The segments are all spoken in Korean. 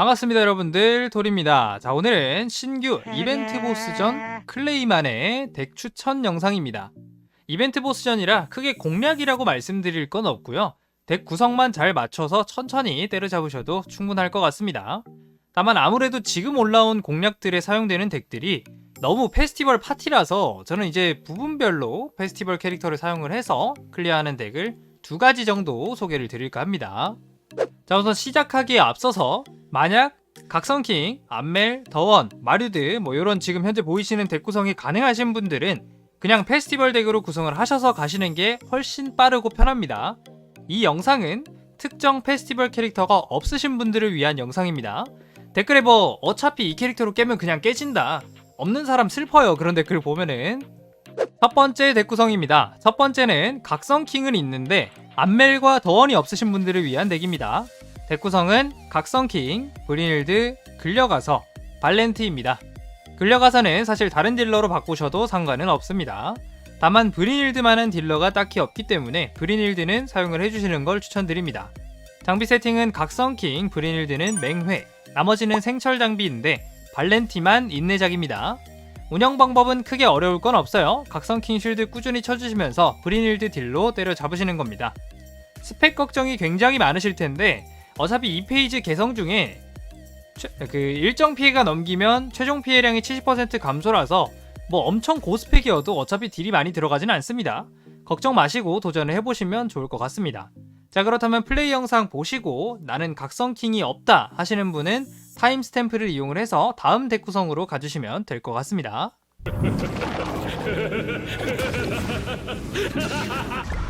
반갑습니다 여러분들. 돌입니다. 자 오늘은 신규 이벤트 보스전 클레이만의 덱 추천 영상입니다. 이벤트 보스전이라 크게 공략이라고 말씀드릴 건 없고요. 덱 구성만 잘 맞춰서 천천히 때려잡으셔도 충분할 것 같습니다. 다만 아무래도 지금 올라온 공략들에 사용되는 덱들이 너무 페스티벌 파티라서 저는 이제 부분별로 페스티벌 캐릭터를 사용을 해서 클리어하는 덱을 두 가지 정도 소개를 드릴까 합니다. 자 우선 시작하기에 앞서서 만약 각성킹, 암멜, 더원, 마류드 뭐 이런 지금 현재 보이시는 덱 구성이 가능하신 분들은 그냥 페스티벌 덱으로 구성을 하셔서 가시는 게 훨씬 빠르고 편합니다. 이 영상은 특정 페스티벌 캐릭터가 없으신 분들을 위한 영상입니다. 댓글에 뭐 어차피 이 캐릭터로 깨면 그냥 깨진다. 없는 사람 슬퍼요. 그런 댓글 보면은 첫 번째 덱 구성입니다. 첫 번째는 각성킹은 있는데 암멜과 더원이 없으신 분들을 위한 덱입니다. 덱 구성은 각성킹, 브리닐드, 근려가서, 발렌티입니다. 근려가서는 사실 다른 딜러로 바꾸셔도 상관은 없습니다. 다만 브리닐드만한 딜러가 딱히 없기 때문에 브리닐드는 사용을 해주시는 걸 추천드립니다. 장비 세팅은 각성킹, 브리닐드는 맹회, 나머지는 생철 장비인데 발렌티만 인내작입니다. 운영 방법은 크게 어려울 건 없어요. 각성킹 쉴드 꾸준히 쳐주시면서 브리닐드 딜로 때려 잡으시는 겁니다. 스펙 걱정이 굉장히 많으실 텐데 어차피 이 페이지 개성 중에 최- 그 일정 피해가 넘기면 최종 피해량이 70% 감소라서 뭐 엄청 고스펙이어도 어차피 딜이 많이 들어가진 않습니다. 걱정 마시고 도전을 해보시면 좋을 것 같습니다. 자 그렇다면 플레이 영상 보시고 나는 각성킹이 없다 하시는 분은 타임 스탬프를 이용을 해서 다음 덱 구성으로 가주시면 될 것 같습니다.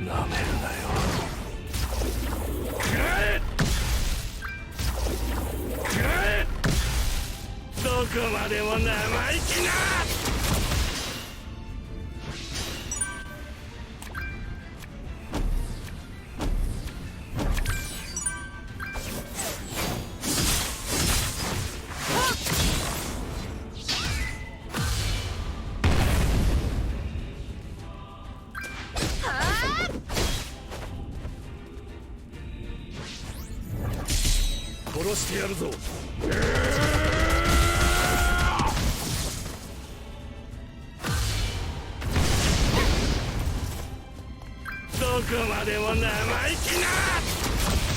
なめるなよ。どこまでも生意気な！殺してやるぞ。えーどこまでも生意気な。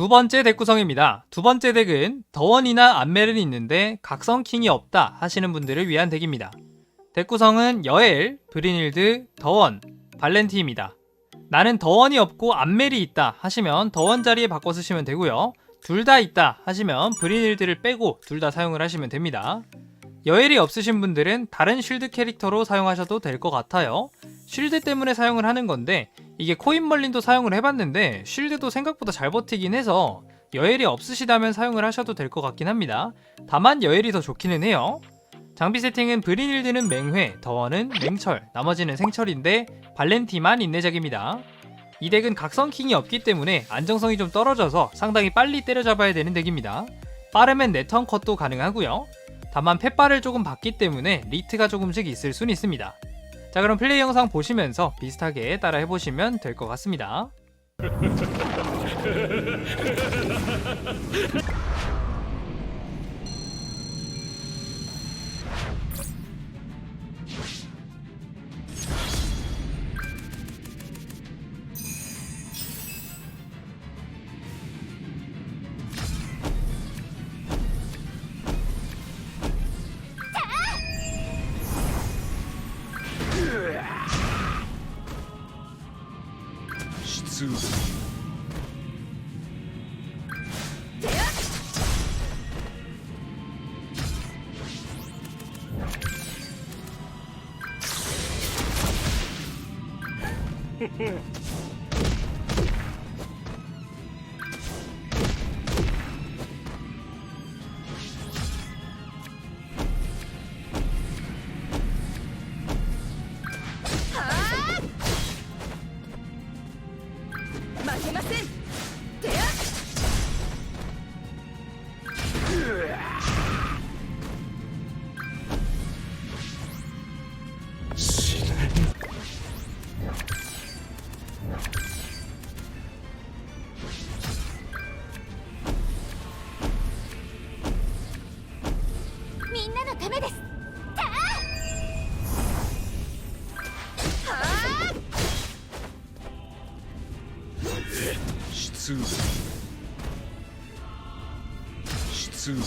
두두 번째 덱 구성입니다. 두 번째 덱은 더원이나 암멜은 있는데 각성킹이 없다 하시는 분들을 위한 덱입니다. 덱 구성은 여엘, 브리닐드, 더원, 발렌티입니다. 나는 더원이 없고 암멜이 있다 하시면 더원 자리에 바꿔 쓰시면 되고요. 둘 다 있다 하시면 브리닐드를 빼고 둘 다 사용을 하시면 됩니다. 여엘이 없으신 분들은 다른 쉴드 캐릭터로 사용하셔도 될 것 같아요. 쉴드 때문에 사용을 하는 건데 이게 코인 멀린도 사용을 해봤는데 쉴드도 생각보다 잘 버티긴 해서 여엘이 없으시다면 사용을 하셔도 될 것 같긴 합니다. 다만 여엘이 더 좋기는 해요. 장비 세팅은 브리닐드는 맹회, 더원은 맹철, 나머지는 생철인데 발렌티만 인내작입니다. 이 덱은 각성킹이 없기 때문에 안정성이 좀 떨어져서 상당히 빨리 때려잡아야 되는 덱입니다. 빠르면 네턴 컷도 가능하고요. 다만 펫바를 조금 받기 때문에 리트가 조금씩 있을 순 있습니다. 자 그럼 플레이 영상 보시면서 비슷하게 따라 해보시면 될 것 같습니다. Hmm. みんなのためです。たあ。はあ出動出動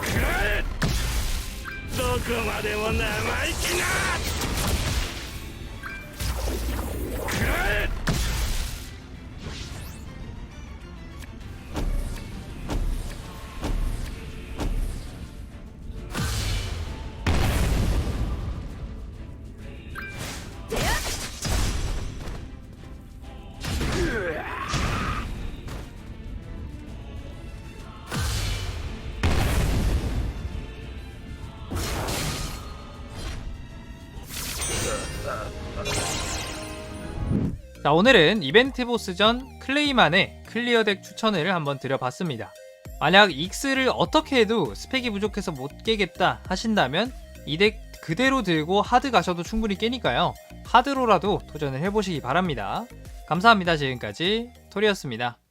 くらえどこまでも生意気な 자 오늘은 이벤트 보스전 클레이만의 클리어 덱 추천을 한번 드려봤습니다. 만약 익스를 어떻게 해도 스펙이 부족해서 못 깨겠다 하신다면 이 덱 그대로 들고 하드 가셔도 충분히 깨니까요. 하드로라도 도전을 해보시기 바랍니다. 감사합니다. 지금까지 토리였습니다.